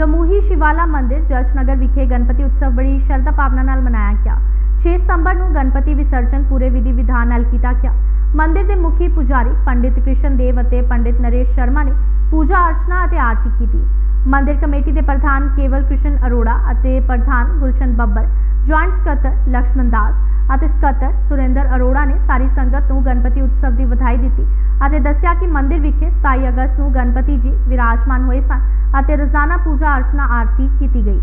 ਦਮੂਹੀ ਸ਼ਿਵਾਲਾ ਮੰਦਿਰ ਜਰਜਨਗਰ ਵਿਖੇ ਗਣਪਤੀ ਉਤਸਵ ਬੜੀ ਸ਼ਰਧਾ ਭਾਵਨਾ ਨਾਲ ਮਨਾਇਆ ਗਿਆ। 6 ਸਤੰਬਰ ਨੂੰ ਗਣਪਤੀ ਵਿਸਰਜਨ ਪੂਰੇ ਵਿਧੀ ਵਿਧਾਨ ਨਾਲ ਕੀਤਾ ਗਿਆ। ਮੰਦਿਰ ਦੇ ਮੁਖੀ ਪੁਜਾਰੀ ਪੰਡਿਤ ਕ੍ਰਿਸ਼ਨ ਦੇਵ ਅਤੇ ਪੰਡਿਤ ਨਰੇਸ਼ ਸ਼ਰਮਾ ਨੇ ਪੂਜਾ ਅਰਚਨਾ ਅਤੇ ਆਰਤੀ ਕੀਤੀ। ਮੰਦਿਰ ਕਮੇਟੀ ਦੇ ਪ੍ਰਧਾਨ ਕੇਵਲ ਕ੍ਰਿਸ਼ਨ ਅਰੋੜਾ ਅਤੇ ਪ੍ਰਧਾਨ ਗੁਲਸ਼ਨ ਬੱਬਰ, ਜੁਆਇੰਟ ਸਕੱਤਰ ਲਕਸ਼ਮਣ ਦਾਸ ਅਤੇ ਸਕੱਤਰ ਸੁਰਿੰਦਰ ਅਰੋੜਾ ਨੇ ਸਾਰੀ ਸੰਗਤ ਨੂੰ ਗਣਪਤੀ ਉਤਸਵ ਦੀ ਵਧਾਈ ਦਿੱਤੀ ਅਤੇ ਦੱਸਿਆ ਕਿ ਮੰਦਿਰ ਵਿਖੇ 27 ਅਗਸਤ ਨੂੰ ਗਣਪਤੀ ਜੀ ਵਿਰਾਜਮਾਨ ਹੋਏ ਸਨ ਅਤੇ ਰੋਜ਼ਾਨਾ ਪੂਜਾ ਅਰਚਨਾ ਆਰਤੀ ਕੀਤੀ ਗਈ।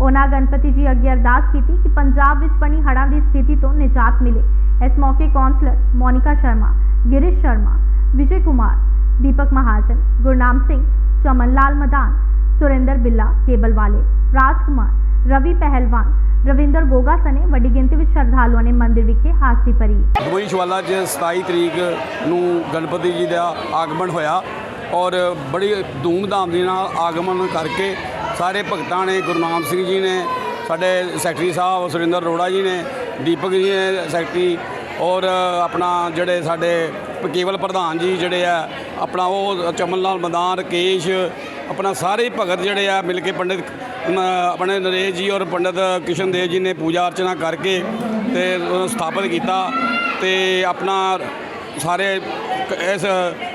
ਉਹਨਾਂ ਗਣਪਤੀ ਜੀ ਅੱਗੇ ਅਰਦਾਸ ਕੀਤੀ ਕਿ ਪੰਜਾਬ ਵਿੱਚ ਬਣੀ ਹੜ੍ਹਾਂ ਦੀ ਸਥਿਤੀ ਤੋਂ ਨਿਜਾਤ ਮਿਲੇ। ਇਸ ਮੌਕੇ ਕੌਂਸਲਰ ਮੋਨਿਕਾ ਸ਼ਰਮਾ, ਗਿਰੀਸ਼ ਸ਼ਰਮਾ, ਵਿਜੇ ਕੁਮਾਰ, ਦੀਪਕ ਮਹਾਜਨ, ਗੁਰਨਾਮ ਸਿੰਘ ਚਮਨ ਲਾਲ ਮਦਾਨ, ਸੁਰਿੰਦਰ ਬਿੱਲਾ ਕੇਬਲ ਵਾਲੇ ਰਾਜ ਕੁਮਾਰ ਰਵੀ ਪਹਿਲਵਾਨ ਰਵਿੰਦਰ ਗੋਗਾ ਸਨੇ ਵੱਡੀ ਗਿਣਤੀ ਵਿੱਚ ਸ਼ਰਧਾਲੂਆਂ ਨੇ ਮੰਦਿਰ ਵਿਖੇ ਹਾਜ਼ਰੀ ਭਰੀ। ਦੁਬਈ ਸ਼ਵਾਲਾ 'ਚ 27 ਤਰੀਕ ਨੂੰ ਗਣਪਤੀ ਜੀ ਦਾ ਆਗਮਨ ਹੋਇਆ ਔਰ ਬੜੀ ਧੂਮਧਾਮ ਦੇ ਨਾਲ ਆਗਮਨ ਕਰਕੇ ਸਾਰੇ ਭਗਤਾਂ ਨੇ ਗੁਰਨਾਮ ਸਿੰਘ ਜੀ ਨੇ, ਸਾਡੇ ਸੈਕਟਰੀ ਸਾਹਿਬ ਸੁਰਿੰਦਰ ਅਰੋੜਾ ਜੀ ਨੇ, ਦੀਪਕ ਜੀ ਨੇ ਸੈਕਟਰੀ ਔਰ ਆਪਣਾ ਜਿਹੜੇ ਸਾਡੇ ਕੇਵਲ ਪ੍ਰਧਾਨ ਜੀ ਜਿਹੜੇ ਆ, ਆਪਣਾ ਉਹ ਚਮਨ ਲਾਲ ਮਦਾਨ, ਰਕੇਸ਼ ਆਪਣਾ ਸਾਰੇ ਭਗਤ ਜਿਹੜੇ ਆ ਮਿਲ ਕੇ ਪੰਡਿਤ ਆਪਣੇ ਨਰੇਸ਼ ਜੀ ਔਰ ਪੰਡਿਤ ਕਿਸ਼ਨ ਦੇਵ ਜੀ ਨੇ ਪੂਜਾ ਅਰਚਨਾ ਕਰਕੇ ਤੇ ਸਥਾਪਿਤ ਕੀਤਾ ਤੇ ਆਪਣਾ ਸਾਰੇ ਇਸ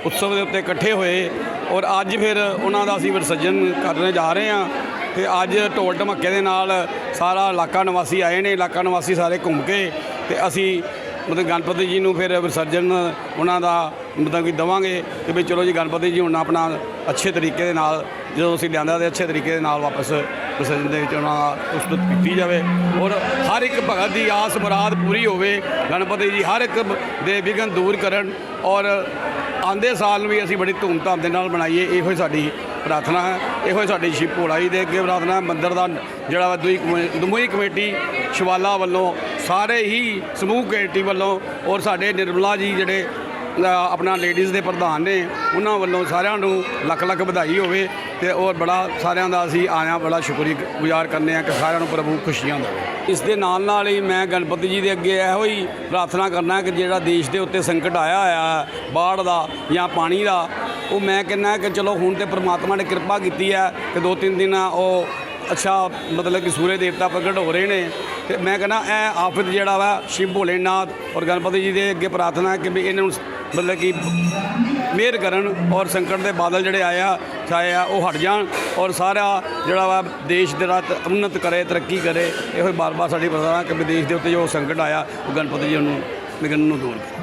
ਉਤਸਵ ਦੇ ਉੱਤੇ ਇਕੱਠੇ ਹੋਏ ਔਰ ਅੱਜ ਫਿਰ ਉਹਨਾਂ ਦਾ ਅਸੀਂ ਵਿਸਰਜਨ ਕਰਨ ਜਾ ਰਹੇ ਹਾਂ ਤੇ ਅੱਜ ਢੋਲ ਢਮੱਕੇ ਦੇ ਨਾਲ ਸਾਰਾ ਇਲਾਕਾ ਨਿਵਾਸੀ ਆਏ ਨੇ, ਇਲਾਕਾ ਨਿਵਾਸੀ ਸਾਰੇ ਘੁੰਮ ਕੇ ਤੇ ਅਸੀਂ ਮਤਲਬ ਗਣਪਤੀ ਜੀ ਨੂੰ ਫਿਰ ਵਿਸਰਜਨ ਉਹਨਾਂ ਦਾ ਮਤਲਬ ਕਿ ਦਵਾਂਗੇ ਕਿ ਵੀ ਚਲੋ ਜੀ ਗਣਪਤੀ ਜੀ ਹੁਣ ਆਪਣਾ ਅੱਛੇ ਤਰੀਕੇ ਦੇ ਨਾਲ ਜਦੋਂ ਅਸੀਂ ਲਿਆਂਦਾ ਤੇ ਅੱਛੇ ਤਰੀਕੇ ਦੇ ਨਾਲ ਵਾਪਸ ਵਿਸਰਜਨ ਦੇ ਵਿੱਚ ਉਹਨਾਂ ਦਾ ਉਸਤਤ ਕੀਤੀ ਜਾਵੇ ਔਰ ਹਰ ਇੱਕ ਭਗਤ ਦੀ ਆਸ ਮੁਰਾਦ ਪੂਰੀ ਹੋਵੇ, ਗਣਪਤੀ ਜੀ ਹਰ ਇੱਕ ਦੇ ਵਿਘਨ ਦੂਰ ਕਰਨ ਔਰ ਆਂਦੇ ਸਾਲ ਨੂੰ ਵੀ ਅਸੀਂ ਬੜੀ ਧੂਮਧਾਮ ਦੇ ਨਾਲ ਬਣਾਈਏ ਇਹੋ ਹੀ ਸਾਡੀ ਪ੍ਰਾਰਥਨਾ ਹੈ, ਇਹੋ ਹੀ ਸਾਡੀ ਸ਼ਿਵ ਭੋਲਾ ਜੀ ਦੇ ਅੱਗੇ ਪ੍ਰਾਰਥਨਾ ਮੰਦਰ ਦਾ ਜਿਹੜਾ ਵਾ ਦੂਈ ਕਮੇ- ਕਮੇਟੀ ਸ਼ਿਵਾਲਾ ਵੱਲੋਂ ਸਾਰੇ ਹੀ ਸਮੂਹ ਕਮੇਟੀ ਵੱਲੋਂ ਔਰ ਸਾਡੇ ਨਿਰਮਲਾ ਜੀ ਜਿਹੜੇ ਆਪਣਾ ਲੇਡੀਜ਼ ਦੇ ਪ੍ਰਧਾਨ ਨੇ, ਉਹਨਾਂ ਵੱਲੋਂ ਸਾਰਿਆਂ ਨੂੰ ਲੱਖ ਲੱਖ ਵਧਾਈ ਹੋਵੇ ਤੇ ਔਰ ਬੜਾ ਸਾਰਿਆਂ ਦਾ ਅਸੀਂ ਆਇਆ ਬੜਾ ਸ਼ੁਕਰਗੁਜ਼ਾਰ ਕਰਨੇ ਆ ਕਿ ਸਾਰਿਆਂ ਨੂੰ ਪ੍ਰਭੂ ਖੁਸ਼ੀਆਂ ਦੇਵੇ। ਇਸ ਦੇ ਨਾਲ ਨਾਲ ਹੀ ਮੈਂ ਗਣਪਤੀ ਜੀ ਦੇ ਅੱਗੇ ਇਹੋ ਹੀ ਪ੍ਰਾਰਥਨਾ ਕਰਨਾ ਕਿ ਜਿਹੜਾ ਦੇਸ਼ ਦੇ ਉੱਤੇ ਸੰਕਟ ਆਇਆ ਹੋਇਆ, ਬਾੜ ਦਾ ਜਾਂ ਪਾਣੀ ਦਾ, ਉਹ ਮੈਂ ਕਹਿੰਦਾ ਕਿ ਚਲੋ ਹੁਣ ਤੇ ਪ੍ਰਮਾਤਮਾ ਨੇ ਕਿਰਪਾ ਕੀਤੀ ਹੈ ਕਿ ਦੋ ਤਿੰਨ ਦਿਨ ਉਹ ਅੱਛਾ, ਮਤਲਬ ਕਿ ਸੂਰਜ ਦੇਵਤਾ ਪ੍ਰਗਟ ਹੋ ਰਹੇ ਨੇ। ਤੇ ਮੈਂ ਕਹਿੰਦਾ, ਇਹ ਆਫਤ ਜਿਹੜਾ ਵਾ, ਸ਼ਿਵ ਭੋਲੇਨਾਥ ਔਰ ਗਣਪਤੀ ਜੀ ਦੇ ਅੱਗੇ ਪ੍ਰਾਰਥਨਾ ਕਿ ਵੀ ਇਹਨਾਂ ਨੂੰ ਮਤਲਬ ਕਿ ਮਿਹਰ ਕਰਨ ਔਰ ਸੰਕਟ ਦੇ ਬਾਦਲ ਜਿਹੜੇ ਆਇਆ ਛਾਏ ਆ ਉਹ ਹਟ ਜਾਣ ਔਰ ਸਾਰਾ ਜਿਹੜਾ ਵਾ ਦੇਸ਼ ਦੇ ਰਾਤ ਉન્નਤ ਕਰੇ, ਤਰੱਕੀ ਕਰੇ। ਇਹੋ ਹੀ ਬਾਰ-ਬਾਰ ਸਾਡੀ ਪ੍ਰਾਰਥਨਾ ਕਿ ਵੀ ਦੇਸ਼ ਦੇ ਉੱਤੇ ਜੋ ਸੰਕਟ ਆਇਆ, ਉਹ ਗਣਪਤੀ ਜੀ ਨੂੰ ਵਿਘਨ ਨੂੰ ਦੂਰ ਕਰੇ।